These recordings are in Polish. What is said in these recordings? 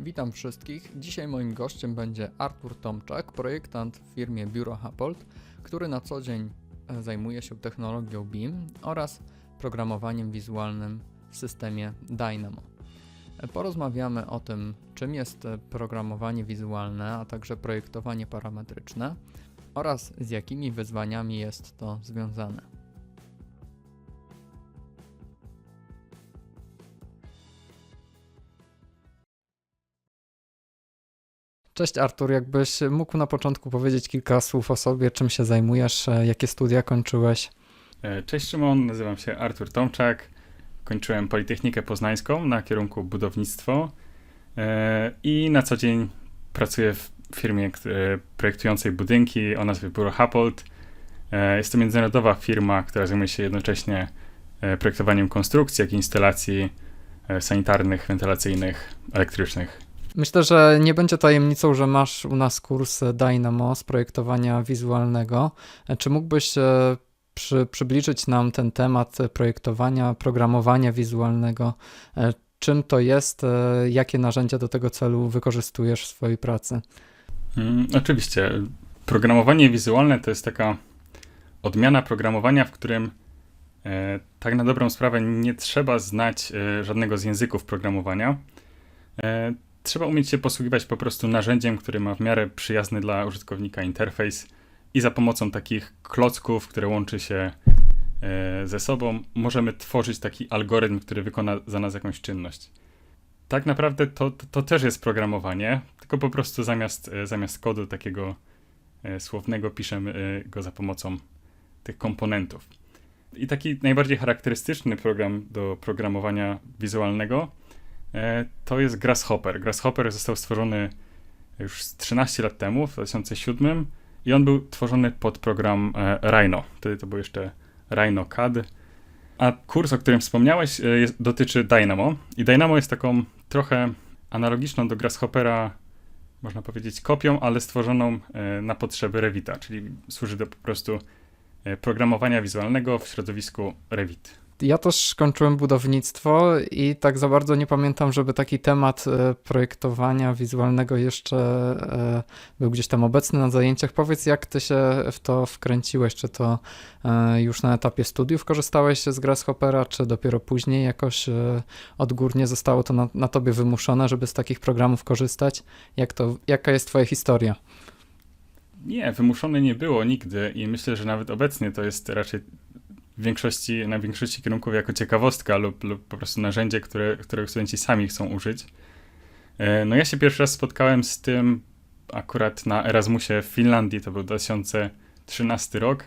Witam wszystkich. Dzisiaj moim gościem będzie Artur Tomczak, projektant w firmie Biuro Hapold, który na co dzień e, zajmuje się technologią BIM oraz programowaniem wizualnym w systemie Dynamo. E, Porozmawiamy o tym, czym jest e, programowanie wizualne, a także projektowanie parametryczne oraz z jakimi wyzwaniami jest to związane. Cześć Artur, jakbyś mógł na początku powiedzieć kilka słów o sobie, czym się zajmujesz, e, jakie studia kończyłeś? E, Cześć Szymon, nazywam się Artur Tomczak. Kończyłem Politechnikę Poznańską na kierunku budownictwo e, i na co dzień pracuję w firmie kt- projektującej budynki o nazwie Biuro Hapold. Jest to międzynarodowa firma, która zajmuje się jednocześnie projektowaniem konstrukcji, jak i instalacji sanitarnych, wentylacyjnych, elektrycznych. Myślę, że nie będzie tajemnicą, że masz u nas kurs Dynamo z projektowania wizualnego. Czy mógłbyś e, przy, przybliżyć nam ten temat projektowania, programowania wizualnego? E, Czym to jest? e, Jakie narzędzia do tego celu wykorzystujesz w swojej pracy? Mm, oczywiście. Programowanie wizualne to jest taka odmiana programowania, w którym tak na dobrą sprawę nie trzeba znać żadnego z języków programowania. Trzeba umieć się posługiwać po prostu narzędziem, które ma w miarę przyjazny dla użytkownika interfejs i za pomocą takich klocków, które łączy się e, ze sobą, możemy tworzyć taki algorytm, który wykona za nas jakąś czynność. Tak naprawdę to, to, też jest programowanie, tylko po prostu zamiast, e, zamiast kodu takiego e, słownego piszemy go za pomocą tych komponentów. I taki najbardziej charakterystyczny program do programowania wizualnego to jest Grasshopper. Grasshopper został stworzony już z 13 lat temu, w 2007 i on był tworzony pod program e, Rhino. Wtedy to był jeszcze Rhino CAD. A kurs, o którym wspomniałeś, e, jest, dotyczy Dynamo. I Dynamo jest taką trochę analogiczną do Grasshoppera, można powiedzieć, kopią, ale stworzoną e, na potrzeby Revita, czyli służy do po prostu e, programowania wizualnego w środowisku Revit. Ja też kończyłem budownictwo i tak za bardzo nie pamiętam, żeby taki temat e, projektowania wizualnego jeszcze e, był gdzieś tam obecny na zajęciach. Powiedz, jak ty się w to wkręciłeś? Czy to e, już na etapie studiów korzystałeś z Grasshoppera, czy dopiero później jakoś odgórnie zostało to na, na tobie wymuszone, żeby z takich programów korzystać? Jak to, jaka jest twoja historia? Nie, wymuszone nie było nigdy i myślę, że nawet obecnie to jest raczej w większości, na większości kierunków jako ciekawostka lub, lub po prostu narzędzie, które, którego studenci sami chcą użyć. E, No ja się pierwszy raz spotkałem z tym akurat na Erasmusie w Finlandii, to był 2013 rok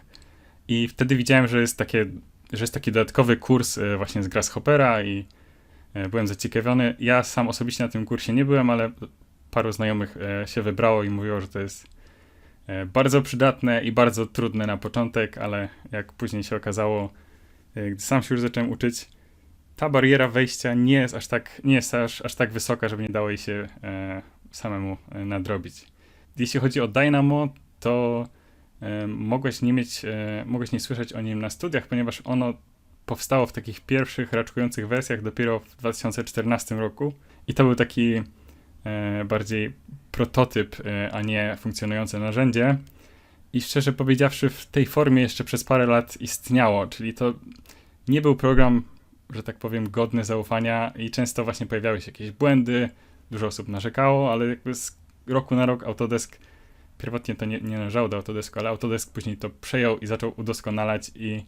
i wtedy widziałem, że jest, takie, że jest taki dodatkowy kurs e, właśnie z Grasshoppera i e, byłem zaciekawiony. Ja sam osobiście na tym kursie nie byłem, ale paru znajomych się wybrało i mówiło, że to jest bardzo przydatne i bardzo trudne na początek, ale jak później się okazało, e, gdy sam się już zacząłem uczyć, ta bariera wejścia nie jest aż tak, nie jest aż, aż tak wysoka, żeby nie dało jej się e, samemu e, nadrobić. Jeśli chodzi o Dynamo, to e, mogłeś nie mieć, e, mogłeś nie słyszeć o nim na studiach, ponieważ ono powstało w takich pierwszych raczkujących wersjach dopiero w 2014 roku i to był taki e, bardziej prototyp, e, a nie funkcjonujące narzędzie. I szczerze powiedziawszy, w tej formie jeszcze przez parę lat istniało, czyli to nie był program, że tak powiem, godny zaufania i często właśnie pojawiały się jakieś błędy, dużo osób narzekało, ale jakby z roku na rok Autodesk, pierwotnie to nie, nie należało do Autodesku, ale Autodesk później to przejął i zaczął udoskonalać i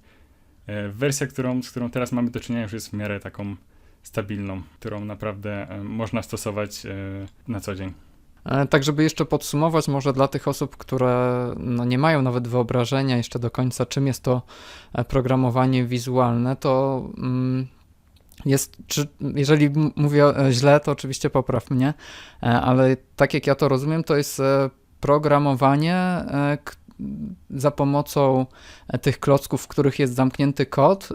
e, wersja, którą, z którą teraz mamy do czynienia już jest w miarę taką stabilną, którą naprawdę e, można stosować e, na co dzień. E, Tak, żeby jeszcze podsumować, może dla tych osób, które no, nie mają nawet wyobrażenia jeszcze do końca, czym jest to programowanie wizualne, to mm, jest, czy, jeżeli mówię źle, to oczywiście popraw mnie, ale tak jak ja to rozumiem, to jest programowanie za pomocą tych klocków, w których jest zamknięty kod,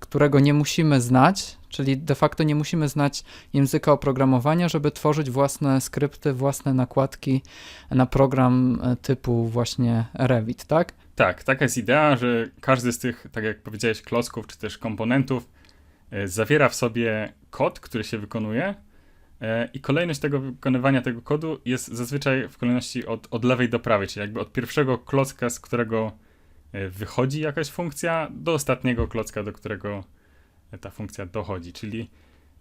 którego nie musimy znać, czyli de facto nie musimy znać języka oprogramowania, żeby tworzyć własne skrypty, własne nakładki na program e, typu właśnie Revit, tak? Tak, taka jest idea, że każdy z tych, tak jak powiedziałeś, klocków czy też komponentów e, zawiera w sobie kod, który się wykonuje E, I kolejność tego wykonywania tego kodu jest zazwyczaj w kolejności od, od lewej do prawej, czyli jakby od pierwszego klocka, z którego wychodzi jakaś funkcja, do ostatniego klocka, do którego ta funkcja dochodzi. Czyli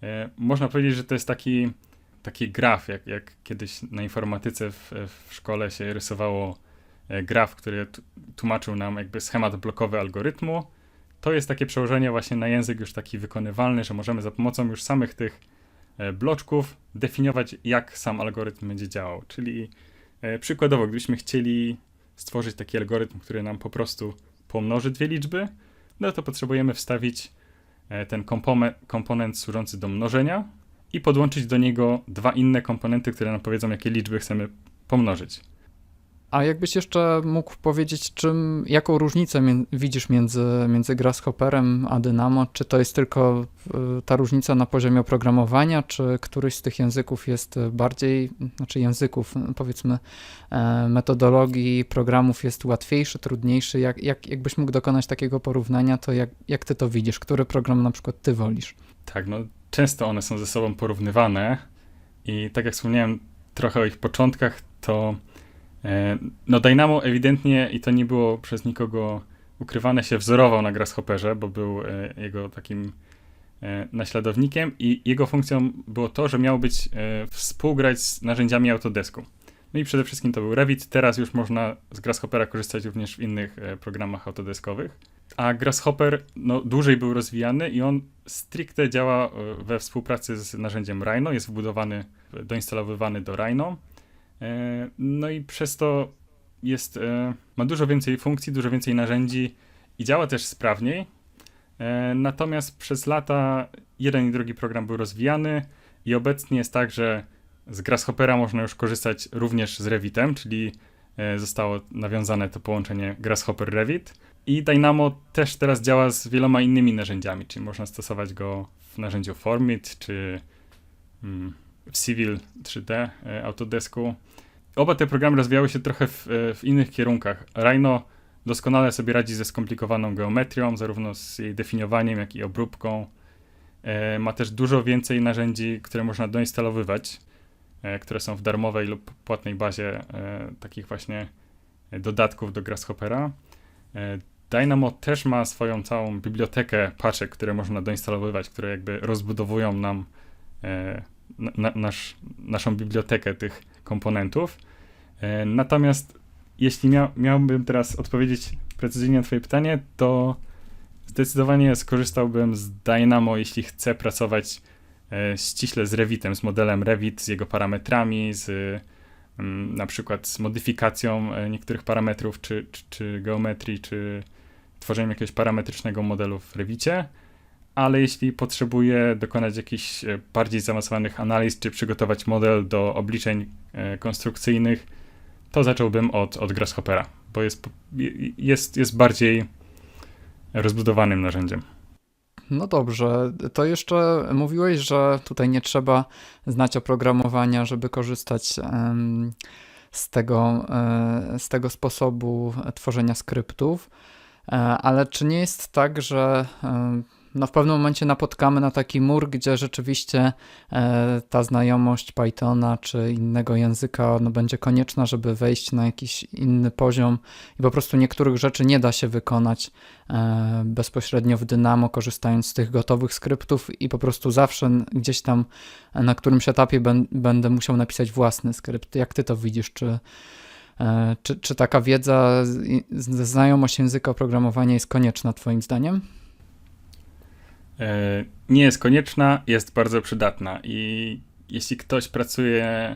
e, można powiedzieć, że to jest taki, taki graf, jak, jak kiedyś na informatyce w, w szkole się rysowało e, graf, który tłumaczył nam jakby schemat blokowy algorytmu. To jest takie przełożenie właśnie na język już taki wykonywalny, że możemy za pomocą już samych tych e, bloczków definiować, jak sam algorytm będzie działał. Czyli przykładowo, gdybyśmy chcieli stworzyć taki algorytm, który nam po prostu pomnoży dwie liczby, no to potrzebujemy wstawić ten kompome- komponent służący do mnożenia i podłączyć do niego dwa inne komponenty, które nam powiedzą, jakie liczby chcemy pomnożyć. A jakbyś jeszcze mógł powiedzieć, czym, jaką różnicę mie- widzisz między, między Grasshopperem a Dynamo? Czy to jest tylko y, ta różnica na poziomie oprogramowania, czy któryś z tych języków jest bardziej, znaczy języków, powiedzmy, e, metodologii programów jest łatwiejszy, trudniejszy? Jak, jak, jakbyś mógł dokonać takiego porównania, to jak, jak ty to widzisz? Który program na przykład ty wolisz? Tak, no często one są ze sobą porównywane i tak jak wspomniałem trochę o ich początkach, to no Dynamo ewidentnie i to nie było przez nikogo ukrywane się wzorował na Grasshopperze, bo był e, jego takim e, naśladownikiem i jego funkcją było to, że miał być e, współgrać z narzędziami Autodesku. No i przede wszystkim to był Revit, teraz już można z Grasshoppera korzystać również w innych e, programach autodeskowych. A Grasshopper no, dłużej był rozwijany i on stricte działa e, we współpracy z narzędziem Rhino, jest wbudowany, doinstalowywany do Rhino. E, No i przez to jest, e, ma dużo więcej funkcji, dużo więcej narzędzi i działa też sprawniej. E, Natomiast przez lata jeden i drugi program był rozwijany i obecnie jest tak, że z Grasshoppera można już korzystać również z Revitem, czyli zostało nawiązane to połączenie Grasshopper-Revit. I Dynamo też teraz działa z wieloma innymi narzędziami, czyli można stosować go w narzędziu Formit czy mm, w Civil 3D e, Autodesku. Oba te programy rozwijały się trochę w, e, w innych kierunkach. Rhino doskonale sobie radzi ze skomplikowaną geometrią, zarówno z jej definiowaniem, jak i obróbką. E, Ma też dużo więcej narzędzi, które można doinstalowywać, które są w darmowej lub płatnej bazie takich właśnie dodatków do Grasshoppera. Dynamo też ma swoją całą bibliotekę paczek, które można doinstalowywać, które jakby rozbudowują nam na, na, nasz, naszą bibliotekę tych komponentów. E, natomiast jeśli mia, miałbym teraz odpowiedzieć precyzyjnie na Twoje pytanie, to zdecydowanie skorzystałbym z Dynamo, jeśli chcę pracować e, ściśle z Revitem, z modelem Revit, z jego parametrami, z mm, na przykład z modyfikacją e, niektórych parametrów, czy, czy, czy geometrii, czy tworzeniem jakiegoś parametrycznego modelu w Revicie. Ale jeśli potrzebuję dokonać jakichś e, bardziej zaawansowanych analiz, czy przygotować model do obliczeń e, konstrukcyjnych, to zacząłbym od, od Grasshoppera, bo jest, jest, jest bardziej rozbudowanym narzędziem. No dobrze, to jeszcze mówiłeś, że tutaj nie trzeba znać oprogramowania, żeby korzystać z tego, e, z tego sposobu tworzenia skryptów, ale czy nie jest tak, że no w pewnym momencie napotkamy na taki mur, gdzie rzeczywiście e, ta znajomość Pythona czy innego języka no, będzie konieczna, żeby wejść na jakiś inny poziom i po prostu niektórych rzeczy nie da się wykonać e, bezpośrednio w Dynamo, korzystając z tych gotowych skryptów i po prostu zawsze gdzieś tam na którymś etapie ben, będę musiał napisać własny skrypt. Jak ty to widzisz? Czy, e, czy, czy taka wiedza, znajomość języka oprogramowania jest konieczna twoim zdaniem? E, nie jest konieczna, jest bardzo przydatna i jeśli ktoś pracuje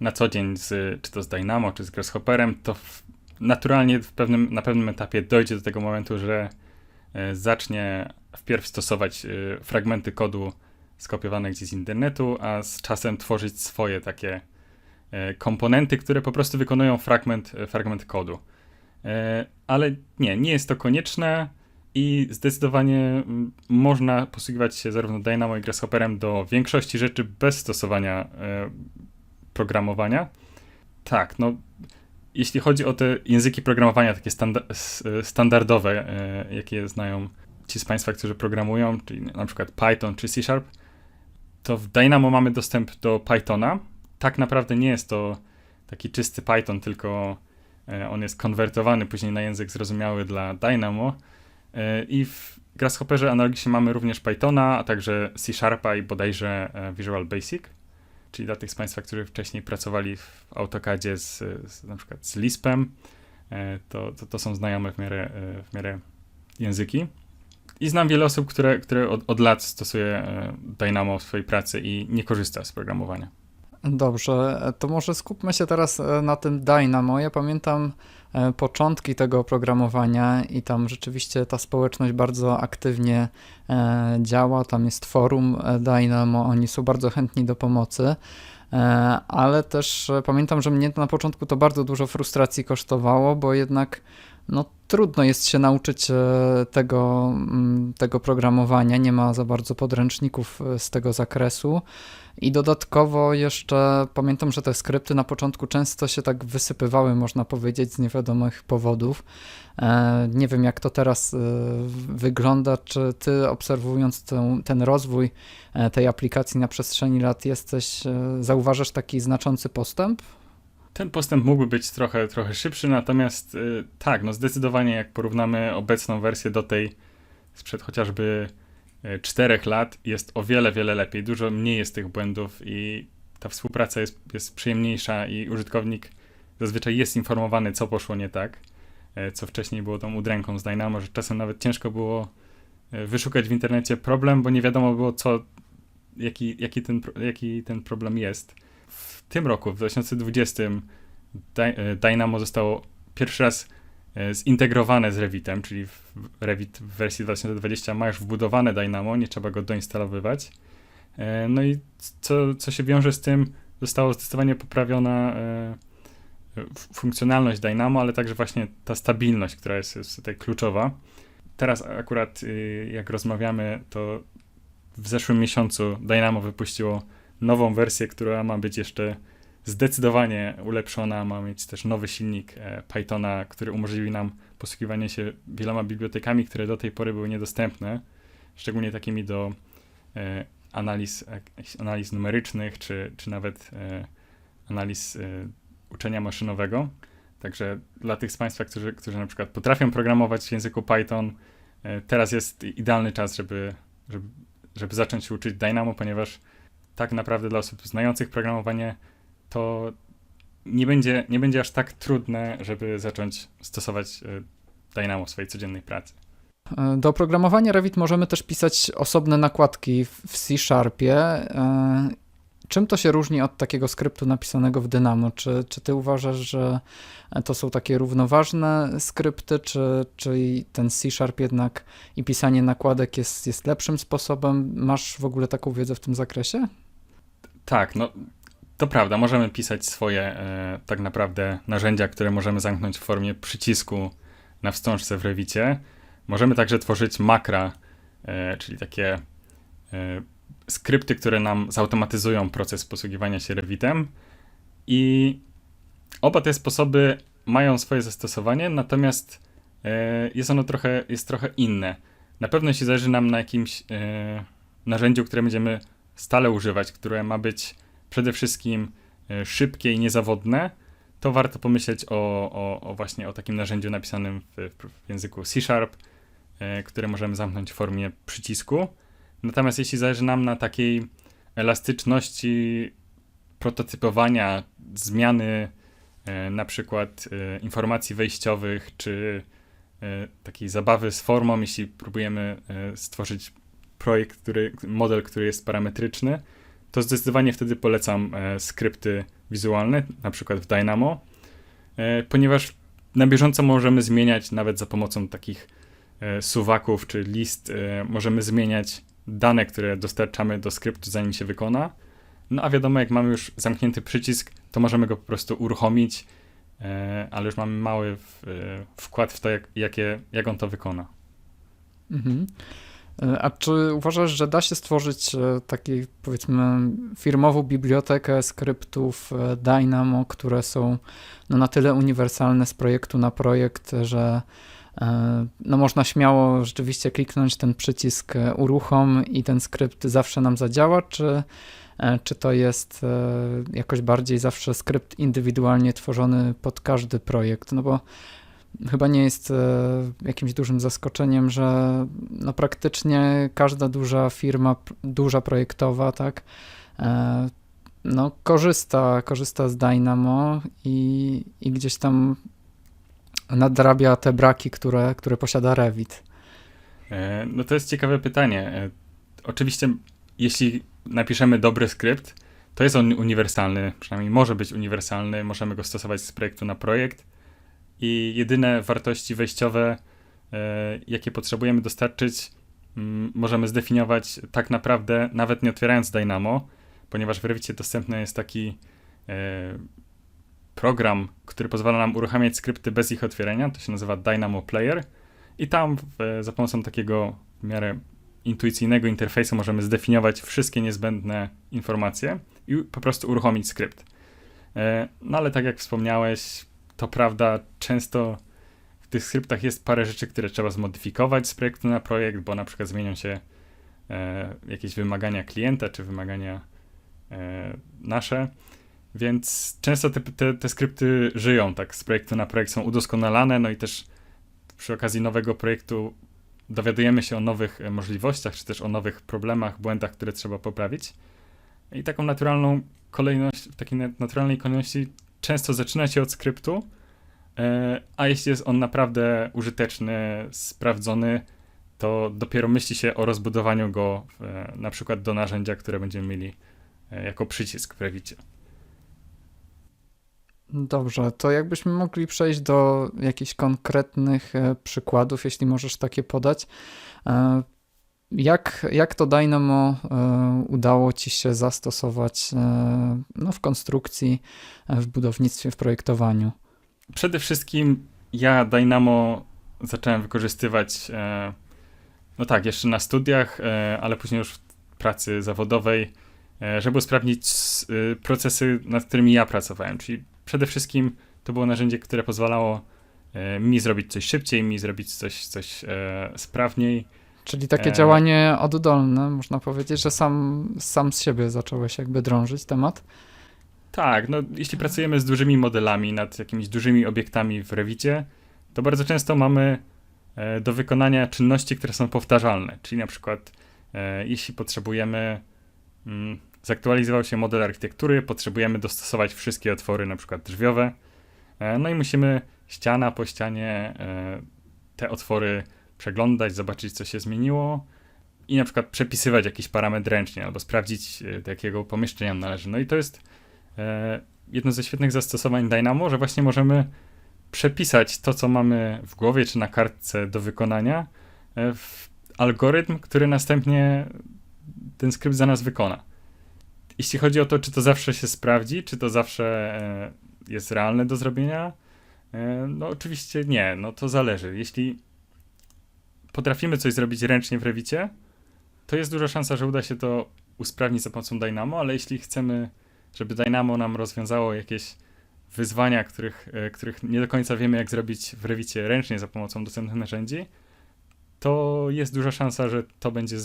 na co dzień z, czy to z Dynamo, czy z Grasshopperem, to w, naturalnie w pewnym, na pewnym etapie dojdzie do tego momentu, że e, zacznie wpierw stosować e, fragmenty kodu skopiowane gdzieś z internetu, a z czasem tworzyć swoje takie komponenty, które po prostu wykonują fragment, fragment kodu. Ale nie, nie jest to konieczne i zdecydowanie mm, można posługiwać się zarówno Dynamo, i Grasshopperem do większości rzeczy bez stosowania e, programowania. Tak, no jeśli chodzi o te języki programowania takie standa- e, standardowe, e, jakie znają ci z Państwa, którzy programują, czyli na przykład Python czy C Sharp, to w Dynamo mamy dostęp do Pythona. Tak naprawdę nie jest to taki czysty Python, tylko on jest konwertowany później na język zrozumiały dla Dynamo. E, I w Grasshopperze analogicznie mamy również Pythona, a także C Sharpa i bodajże e, Visual Basic. Czyli dla tych z Państwa, którzy wcześniej pracowali w AutoCADzie z, z na przykład z Lispem, e, to, to, to są znajome w miarę, w miarę języki. I znam wiele osób, które, które od, od lat stosuje Dynamo w swojej pracy i nie korzysta z programowania. Dobrze, to może skupmy się teraz na tym Dynamo. Ja pamiętam początki tego oprogramowania i tam rzeczywiście ta społeczność bardzo aktywnie e, działa. Tam jest forum e, Dynamo, oni są bardzo chętni do pomocy. E, Ale też e, pamiętam, że mnie na początku to bardzo dużo frustracji kosztowało, bo jednak no, trudno jest się nauczyć e, tego, mm, tego programowania. Nie ma za bardzo podręczników e, z tego zakresu. I dodatkowo jeszcze pamiętam, że te skrypty na początku często się tak wysypywały, można powiedzieć, z niewiadomych powodów. E, Nie wiem, jak to teraz e, wygląda. Czy ty, obserwując tę, ten rozwój e, tej aplikacji na przestrzeni lat, jesteś, zauważasz taki znaczący postęp? Ten postęp mógłby być trochę, trochę szybszy, natomiast tak, no zdecydowanie jak porównamy obecną wersję do tej sprzed chociażby czterech lat, jest o wiele, wiele lepiej. Dużo mniej jest tych błędów i ta współpraca jest, jest przyjemniejsza i użytkownik zazwyczaj jest informowany, co poszło nie tak, y, co wcześniej było tą udręką z Dynamo, że czasem nawet ciężko było y, wyszukać w internecie problem, bo nie wiadomo było, co, jaki, jaki, ten, jaki ten problem jest w tym roku, w 2020, Dy- e, Dynamo zostało pierwszy raz e, zintegrowane z Revitem, czyli Revit w wersji 2020 ma już wbudowane Dynamo, nie trzeba go doinstalowywać. E, No i co, co się wiąże z tym, zostało zdecydowanie poprawiona e, funkcjonalność Dynamo, ale także właśnie ta stabilność, która jest, jest tutaj kluczowa. Teraz akurat y, jak rozmawiamy, to w zeszłym miesiącu Dynamo wypuściło nową wersję, która ma być jeszcze zdecydowanie ulepszona, ma mieć też nowy silnik e, Pythona, który umożliwi nam posługiwanie się wieloma bibliotekami, które do tej pory były niedostępne, szczególnie takimi do e, analiz, analiz numerycznych, czy, czy nawet e, analiz uczenia maszynowego. Także dla tych z Państwa, którzy, którzy na przykład potrafią programować w języku Python, teraz jest idealny czas, żeby, żeby, żeby zacząć uczyć Dynamo, ponieważ tak naprawdę dla osób znających programowanie to nie będzie, nie będzie aż tak trudne, żeby zacząć stosować e, Dynamo w swojej codziennej pracy. E, Do oprogramowania Revit możemy też pisać osobne nakładki w w C-Sharpie. E, Czym to się różni od takiego skryptu napisanego w Dynamo? Czy, czy ty uważasz, że to są takie równoważne skrypty, czy, czy ten C-Sharp jednak i pisanie nakładek jest, jest lepszym sposobem? Masz w ogóle taką wiedzę w tym zakresie? Tak, no to prawda, możemy pisać swoje e, tak naprawdę narzędzia, które możemy zamknąć w formie przycisku na wstążce w Revicie. Możemy także tworzyć makra, e, czyli takie e, skrypty, które nam zautomatyzują proces posługiwania się Revitem. I oba te sposoby mają swoje zastosowanie, natomiast e, jest ono trochę, jest trochę inne. Na pewno jeśli zależy nam na jakimś e, narzędziu, które będziemy stale używać, które ma być przede wszystkim e, szybkie i niezawodne, to warto pomyśleć o, o, o właśnie o takim narzędziu napisanym w, w języku C Sharp, e, które możemy zamknąć w formie przycisku. Natomiast jeśli zależy nam na takiej elastyczności prototypowania, zmiany e, na przykład informacji wejściowych, czy takiej zabawy z formą, jeśli próbujemy stworzyć projekt, który, model, który jest parametryczny, to zdecydowanie wtedy polecam e, skrypty wizualne, na przykład w Dynamo, e, ponieważ na bieżąco możemy zmieniać nawet za pomocą takich e, suwaków czy list, możemy zmieniać dane, które dostarczamy do skryptu, zanim się wykona. No a wiadomo, jak mamy już zamknięty przycisk, to możemy go po prostu uruchomić, ale już mamy mały wkład w to, jak, jakie, jak on to wykona. Mhm. E, A czy uważasz, że da się stworzyć e, taką, powiedzmy, firmową bibliotekę skryptów e, Dynamo, które są no, na tyle uniwersalne z projektu na projekt, że no można śmiało rzeczywiście kliknąć ten przycisk uruchom i ten skrypt zawsze nam zadziała, czy, czy to jest jakoś bardziej zawsze skrypt indywidualnie tworzony pod każdy projekt? No bo chyba nie jest e, jakimś dużym zaskoczeniem, że no praktycznie każda duża firma, duża projektowa, tak, e, no korzysta, korzysta z Dynamo i, i gdzieś tam nadrabia te braki, które, które posiada Revit. E, No to jest ciekawe pytanie. Oczywiście, jeśli napiszemy dobry skrypt, to jest on uniwersalny, przynajmniej może być uniwersalny, możemy go stosować z projektu na projekt i jedyne wartości wejściowe, e, jakie potrzebujemy dostarczyć, mm, możemy zdefiniować tak naprawdę, nawet nie otwierając Dynamo, ponieważ w Revicie dostępny jest taki e, program, który pozwala nam uruchamiać skrypty bez ich otwierania, to się nazywa Dynamo Player i tam w, za pomocą takiego w miarę intuicyjnego interfejsu możemy zdefiniować wszystkie niezbędne informacje i po prostu uruchomić skrypt. E, No ale tak jak wspomniałeś, to prawda, często w tych skryptach jest parę rzeczy, które trzeba zmodyfikować z projektu na projekt, bo na przykład zmienią się e, jakieś wymagania klienta czy wymagania e, nasze. Więc często te, te, te skrypty żyją tak z projektu na projekt, są udoskonalane, no i też przy okazji nowego projektu dowiadujemy się o nowych e, możliwościach, czy też o nowych problemach, błędach, które trzeba poprawić. I taką naturalną kolejność, w takiej na- naturalnej kolejności często zaczyna się od skryptu, e, a jeśli jest on naprawdę użyteczny, sprawdzony, to dopiero myśli się o rozbudowaniu go e, na przykład do narzędzia, które będziemy mieli e, jako przycisk w Revicie. Dobrze, to jakbyśmy mogli przejść do jakichś konkretnych przykładów, jeśli możesz takie podać. Jak, jak to Dynamo e, udało Ci się zastosować e, no, w konstrukcji, e, w budownictwie, w projektowaniu? Przede wszystkim ja Dynamo zacząłem wykorzystywać, no tak, jeszcze na studiach, ale później już w pracy zawodowej, żeby usprawnić procesy, nad którymi ja pracowałem. Czyli przede wszystkim to było narzędzie, które pozwalało mi zrobić coś szybciej, mi zrobić coś, coś sprawniej. Czyli takie E. działanie oddolne, można powiedzieć, że sam, sam z siebie zacząłeś jakby drążyć temat. Tak, no jeśli pracujemy z dużymi modelami nad jakimiś dużymi obiektami w Revicie, to bardzo często mamy e, do wykonania czynności, które są powtarzalne. Czyli na przykład e, jeśli potrzebujemy, mm, zaktualizował się model architektury, potrzebujemy dostosować wszystkie otwory, na przykład drzwiowe, e, no i musimy ściana po ścianie te otwory przeglądać, zobaczyć co się zmieniło i na przykład przepisywać jakiś parametr ręcznie albo sprawdzić e, do jakiego pomieszczenia należy. No i to jest e, jedno ze świetnych zastosowań Dynamo, że właśnie możemy przepisać to, co mamy w głowie czy na kartce do wykonania e, w algorytm, który następnie ten skrypt za nas wykona. Jeśli chodzi o to, czy to zawsze się sprawdzi, czy to zawsze e, jest realne do zrobienia, no oczywiście nie, no to zależy. Jeśli potrafimy coś zrobić ręcznie w Revicie, to jest duża szansa, że uda się to usprawnić za pomocą Dynamo, ale jeśli chcemy żeby Dynamo nam rozwiązało jakieś wyzwania, których, e, których nie do końca wiemy, jak zrobić w Revicie ręcznie za pomocą dostępnych narzędzi, to jest duża szansa, że to będzie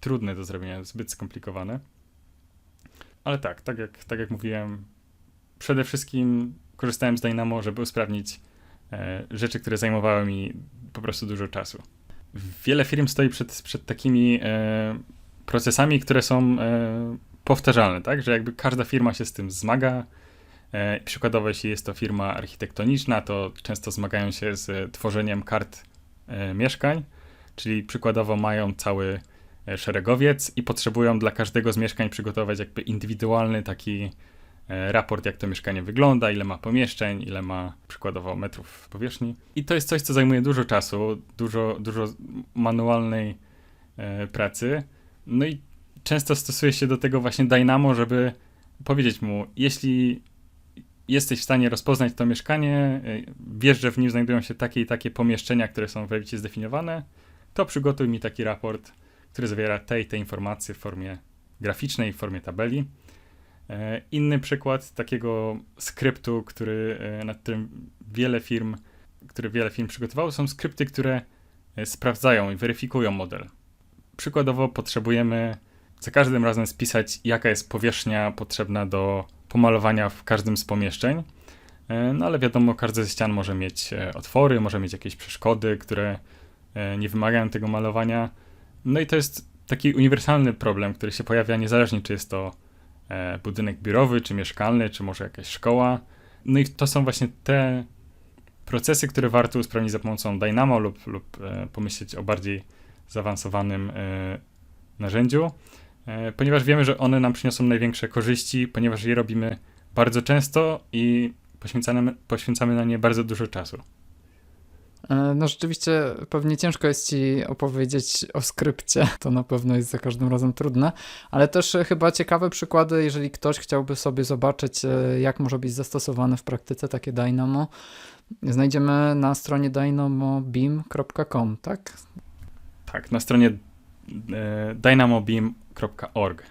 trudne do zrobienia, zbyt skomplikowane. Ale tak, tak jak, tak jak mówiłem, przede wszystkim korzystałem z Dynamo, żeby usprawnić e, rzeczy, które zajmowały mi po prostu dużo czasu. Wiele firm stoi przed, przed takimi e, procesami, które są e, powtarzalne, tak? Że jakby każda firma się z tym zmaga. E, przykładowo, jeśli jest to firma architektoniczna, to często zmagają się z e, tworzeniem kart e, mieszkań, czyli przykładowo mają cały e, szeregowiec i potrzebują dla każdego z mieszkań przygotować jakby indywidualny taki raport, jak to mieszkanie wygląda, ile ma pomieszczeń, ile ma przykładowo metrów powierzchni. I to jest coś, co zajmuje dużo czasu, dużo, dużo manualnej e, pracy. No i często stosuje się do tego właśnie Dynamo, żeby powiedzieć mu, jeśli jesteś w stanie rozpoznać to mieszkanie, y, wiesz, że w nim znajdują się takie i takie pomieszczenia, które są w Revicie zdefiniowane, to przygotuj mi taki raport, który zawiera te i te informacje w formie graficznej, w formie tabeli. E, Inny przykład takiego skryptu, który, e, nad którym wiele firm który wiele firm przygotowało, są skrypty, które e, sprawdzają i weryfikują model. Przykładowo potrzebujemy za każdym razem spisać, jaka jest powierzchnia potrzebna do pomalowania w każdym z pomieszczeń. No ale wiadomo, każdy ze ścian może mieć otwory, może mieć jakieś przeszkody, które nie wymagają tego malowania. No i to jest taki uniwersalny problem, który się pojawia niezależnie, czy jest to budynek biurowy, czy mieszkalny, czy może jakaś szkoła. No i to są właśnie te procesy, które warto usprawnić za pomocą Dynamo lub, lub e, pomyśleć o bardziej zaawansowanym e, narzędziu, e, ponieważ wiemy, że one nam przyniosą największe korzyści, ponieważ je robimy bardzo często i poświęcamy, poświęcamy na nie bardzo dużo czasu. E, No rzeczywiście pewnie ciężko jest ci opowiedzieć o skrypcie, to na pewno jest za każdym razem trudne, ale też e, chyba ciekawe przykłady, jeżeli ktoś chciałby sobie zobaczyć, e, jak może być zastosowane w praktyce takie Dynamo, znajdziemy na stronie dynamobeam.com, tak? Tak, na stronie dynamobeam.org.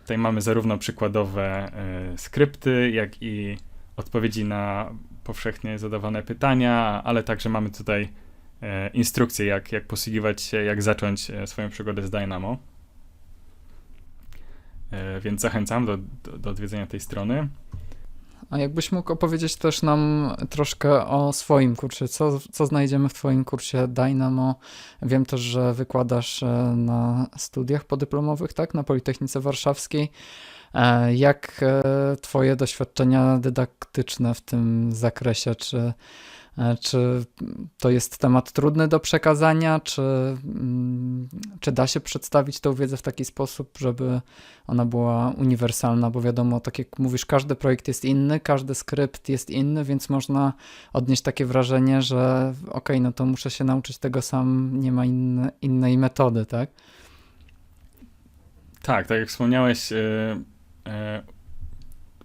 Tutaj mamy zarówno przykładowe skrypty, jak i odpowiedzi na powszechnie zadawane pytania, ale także mamy tutaj e, instrukcje, jak, jak posługiwać się, jak zacząć e, swoją przygodę z Dynamo. E, więc zachęcam do, do, do odwiedzenia tej strony. A jakbyś mógł opowiedzieć też nam troszkę o swoim kursie, co, co znajdziemy w twoim kursie Dynamo? Wiem też, że wykładasz na studiach podyplomowych, tak, na Politechnice Warszawskiej. E, Jak e, twoje doświadczenia dydaktyczne w tym zakresie, czy, e, czy to jest temat trudny do przekazania, czy, mm, czy da się przedstawić tę wiedzę w taki sposób, żeby ona była uniwersalna, bo wiadomo, tak jak mówisz, każdy projekt jest inny, każdy skrypt jest inny, więc można odnieść takie wrażenie, że okej, no to muszę się nauczyć tego sam, nie ma inne, innej metody, tak? Tak, tak jak wspomniałeś, e,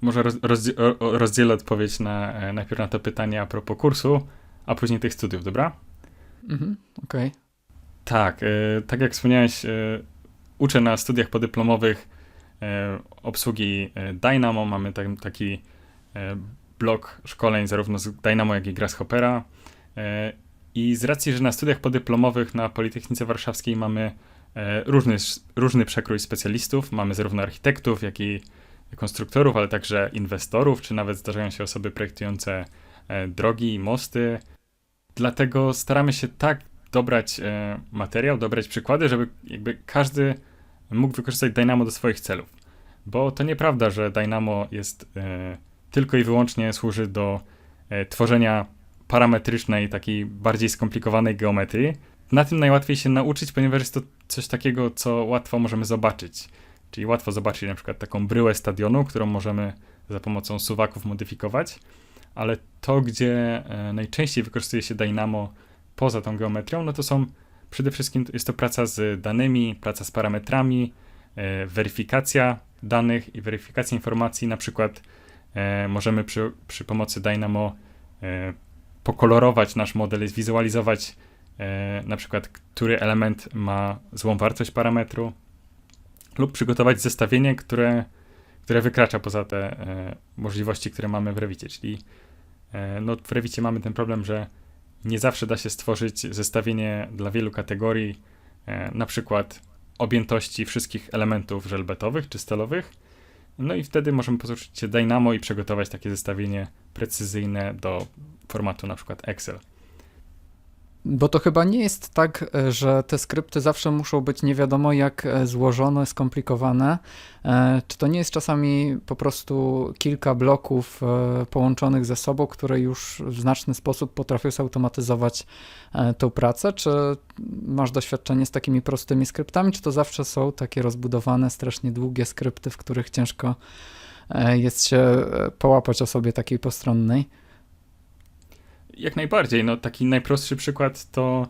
może roz, o- o- rozdzielę odpowiedź na, e, najpierw na to pytanie a propos kursu, a później tych studiów, dobra? Mhm, okej. Tak, e, tak jak wspomniałeś, e, uczę na studiach podyplomowych e, obsługi e, Dynamo. Mamy tak, taki e, blok szkoleń zarówno z Dynamo, jak i Grasshoppera. E, I z racji, że na studiach podyplomowych na Politechnice Warszawskiej mamy e, różny, różny przekrój specjalistów, mamy zarówno architektów, jak i konstruktorów, ale także inwestorów, czy nawet zdarzają się osoby projektujące e, drogi i mosty. Dlatego staramy się tak dobrać e, materiał, dobrać przykłady, żeby jakby każdy mógł wykorzystać Dynamo do swoich celów. Bo to nieprawda, że Dynamo jest e, tylko i wyłącznie służy do e, tworzenia parametrycznej, takiej bardziej skomplikowanej geometrii. Na tym najłatwiej się nauczyć, ponieważ jest to coś takiego, co łatwo możemy zobaczyć. Czyli łatwo zobaczyć na przykład taką bryłę stadionu, którą możemy za pomocą suwaków modyfikować, ale to, gdzie e, najczęściej wykorzystuje się Dynamo poza tą geometrią, no to są przede wszystkim jest to praca z danymi, praca z parametrami, e, weryfikacja danych i weryfikacja informacji. Na przykład e, możemy przy, przy pomocy Dynamo pokolorować nasz model, zwizualizować na przykład, który element ma złą wartość parametru, lub przygotować zestawienie, które, które wykracza poza te e, możliwości, które mamy w Revicie. Czyli e, no, w Revicie mamy ten problem, że nie zawsze da się stworzyć zestawienie dla wielu kategorii, e, na przykład objętości wszystkich elementów żelbetowych czy stalowych. No i wtedy możemy posłużyć się Dynamo i przygotować takie zestawienie precyzyjne do formatu na przykład Excel. Bo to chyba nie jest tak, e, że te skrypty zawsze muszą być nie wiadomo jak e, złożone, skomplikowane. E, Czy to nie jest czasami po prostu kilka bloków połączonych ze sobą, które już w znaczny sposób potrafią zautomatyzować tą pracę? Czy masz doświadczenie z takimi prostymi skryptami, czy to zawsze są takie rozbudowane, strasznie długie skrypty, w których ciężko jest się połapać osobie takiej postronnej? Jak najbardziej. No, taki najprostszy przykład to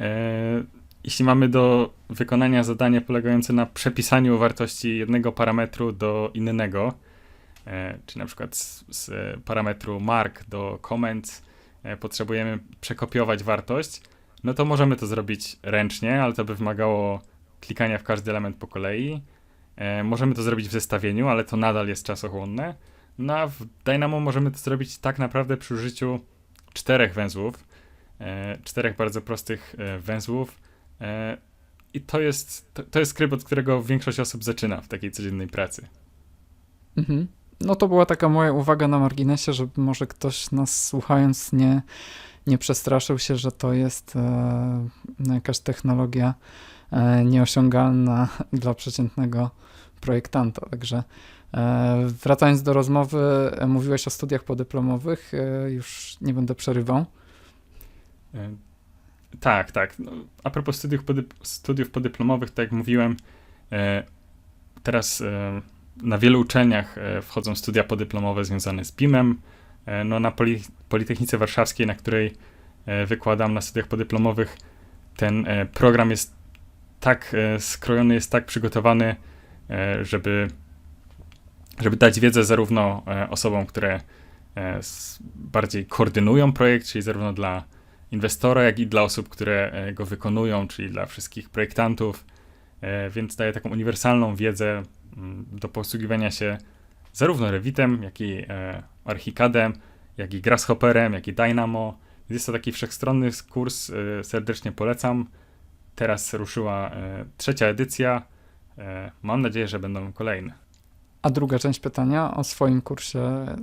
e, jeśli mamy do wykonania zadanie polegające na przepisaniu wartości jednego parametru do innego, e, czy na przykład z, z parametru mark do comment e, potrzebujemy przekopiować wartość, no to możemy to zrobić ręcznie, ale to by wymagało klikania w każdy element po kolei. Możemy to zrobić w zestawieniu, ale to nadal jest czasochłonne. No a w Dynamo możemy to zrobić tak naprawdę przy użyciu czterech węzłów, e, czterech bardzo prostych e, węzłów. E, I to jest, to, to jest skrypt, od którego większość osób zaczyna w takiej codziennej pracy. Mhm. No to była taka moja uwaga na marginesie, żeby może ktoś nas słuchając nie, nie przestraszył się, że to jest e, no jakaś technologia e, nieosiągalna dla przeciętnego projektanta. Także wracając do rozmowy, e, mówiłeś o studiach podyplomowych, e, już nie będę przerywał. E, Tak, tak. No, a propos studiów, podyp- studiów podyplomowych, tak jak mówiłem, e, teraz e, na wielu uczelniach e, wchodzą studia podyplomowe związane z BIM-em. E, no, na Poli- Politechnice Warszawskiej, na której e, wykładam na studiach podyplomowych, ten e, program jest tak e, skrojony, jest tak przygotowany, e, żeby, żeby dać wiedzę zarówno e, osobom, które e, bardziej koordynują projekt, czyli zarówno dla inwestora, jak i dla osób, które e, go wykonują, czyli dla wszystkich projektantów, więc daje taką uniwersalną wiedzę mm, do posługiwania się zarówno Revitem, jak i Archicadem, jak i Grasshopperem, jak i Dynamo. Jest to taki wszechstronny kurs, serdecznie polecam. Teraz ruszyła trzecia edycja. Mam nadzieję, że będą kolejne. A druga część pytania o swoim kursie e,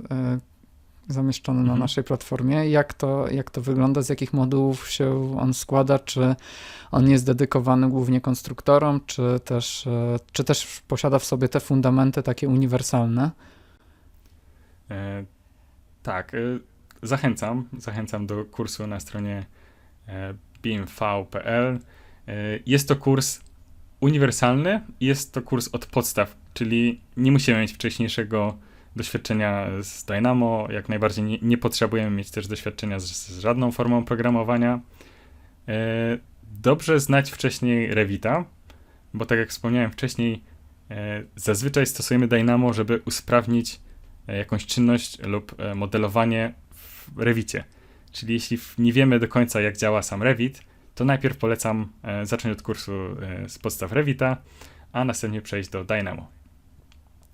zamieszczony na Mhm. naszej platformie. Jak to, jak to wygląda, z jakich modułów się on składa? Czy on jest dedykowany głównie konstruktorom, czy też, e, czy też posiada w sobie te fundamenty takie uniwersalne? E, tak, e, zachęcam. Zachęcam do kursu na stronie e, bimv.pl. E, jest to kurs uniwersalny jest to kurs od podstaw, czyli nie musimy mieć wcześniejszego doświadczenia z Dynamo, jak najbardziej nie, nie potrzebujemy mieć też doświadczenia z, z żadną formą programowania. E, dobrze znać wcześniej Revita, bo tak jak wspomniałem wcześniej, e, zazwyczaj stosujemy Dynamo, żeby usprawnić e, jakąś czynność lub modelowanie w Revicie. Czyli jeśli nie wiemy do końca, jak działa sam Revit, to najpierw polecam zacząć od kursu z podstaw Revita, a następnie przejść do Dynamo.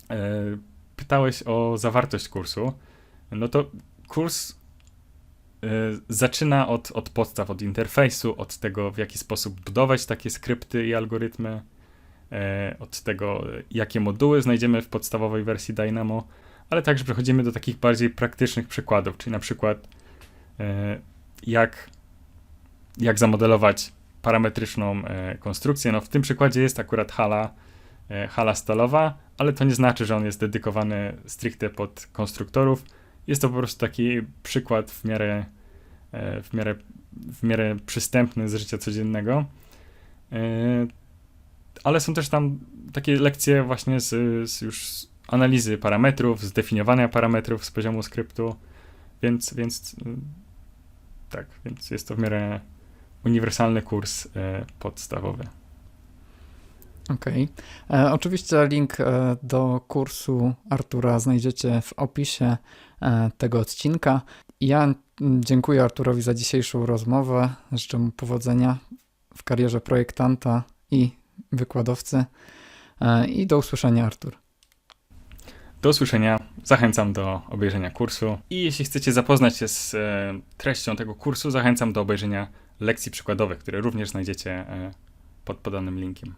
E, Pytałeś o zawartość kursu. No to kurs e, zaczyna od, od podstaw, od interfejsu, od tego, w jaki sposób budować takie skrypty i algorytmy, e, od tego, jakie moduły znajdziemy w podstawowej wersji Dynamo, ale także przechodzimy do takich bardziej praktycznych przykładów, czyli na przykład jak, jak zamodelować parametryczną konstrukcję. No w tym przykładzie jest akurat hala, hala stalowa, ale to nie znaczy, że on jest dedykowany stricte pod konstruktorów. Jest to po prostu taki przykład w miarę, e, w miarę, w miarę przystępny z życia codziennego. E, Ale są też tam takie lekcje właśnie z, z już z analizy parametrów, zdefiniowania parametrów z poziomu skryptu, więc, więc y, tak, więc jest to w miarę uniwersalny kurs e, podstawowy. Okej. E, Oczywiście link e, do kursu Artura znajdziecie w opisie e, tego odcinka. Ja dziękuję Arturowi za dzisiejszą rozmowę. Życzę mu powodzenia w karierze projektanta i wykładowcy. I do usłyszenia, Artur. Do usłyszenia, zachęcam do obejrzenia kursu i jeśli chcecie zapoznać się z treścią tego kursu, zachęcam do obejrzenia lekcji przykładowych, które również znajdziecie pod podanym linkiem.